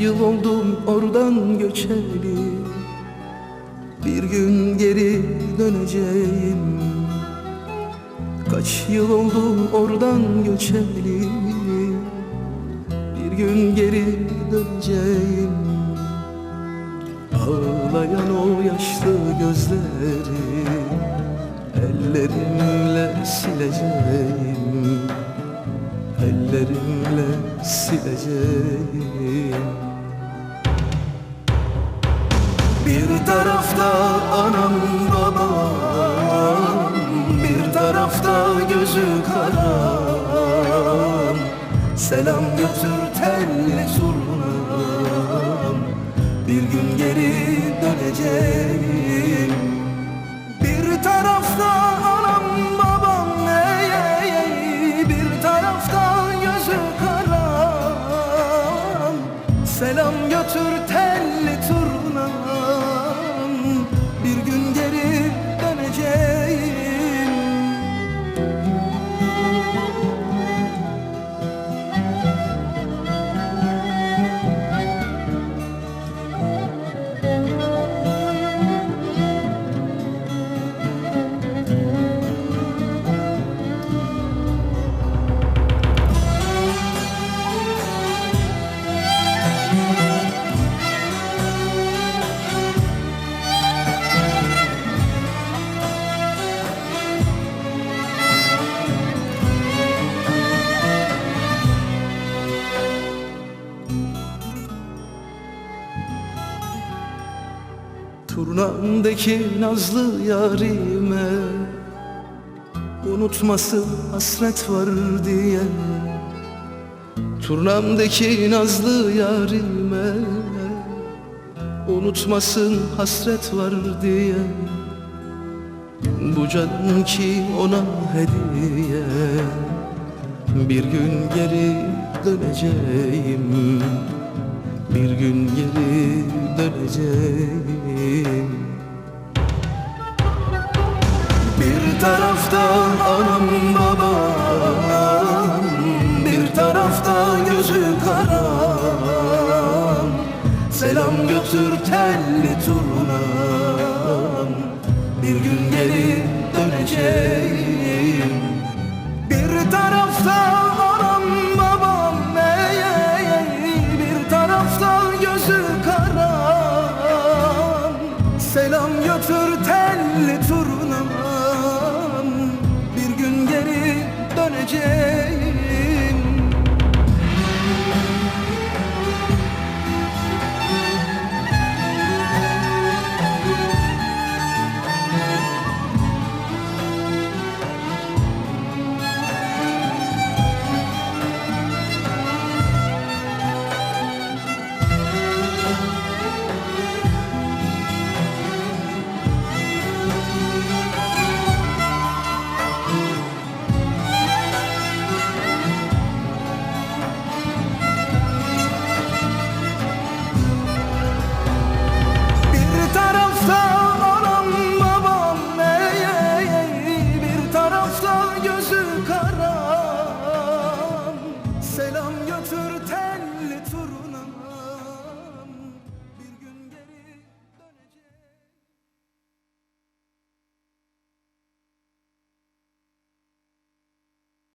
yıl oldum oradan göçeli Bir gün geri döneceğim. Kaç yıl oldu oradan göçeli Bir gün geri döneceğim. Ağlayan o yaşlı gözleri Ellerimle sileceğim. Ellerimle sileceğim Bir tarafta anam babam Bir tarafta gözü karam Selam götür telli zurnam Bir gün geri döneceğim Bir tarafta anam babam ey, ey. Bir tarafta gözü karam Selam götür telli Turnamdaki nazlı yarime Unutmasın hasret var diye. Turnamdaki nazlı yarime Unutmasın hasret var diye. Bu can ki ona hediye Bir gün geri döneceğim. Bir gün geri döneceğim. Bir tarafta anam babam. Bir tarafta gözü karam. Selam götür telli turnam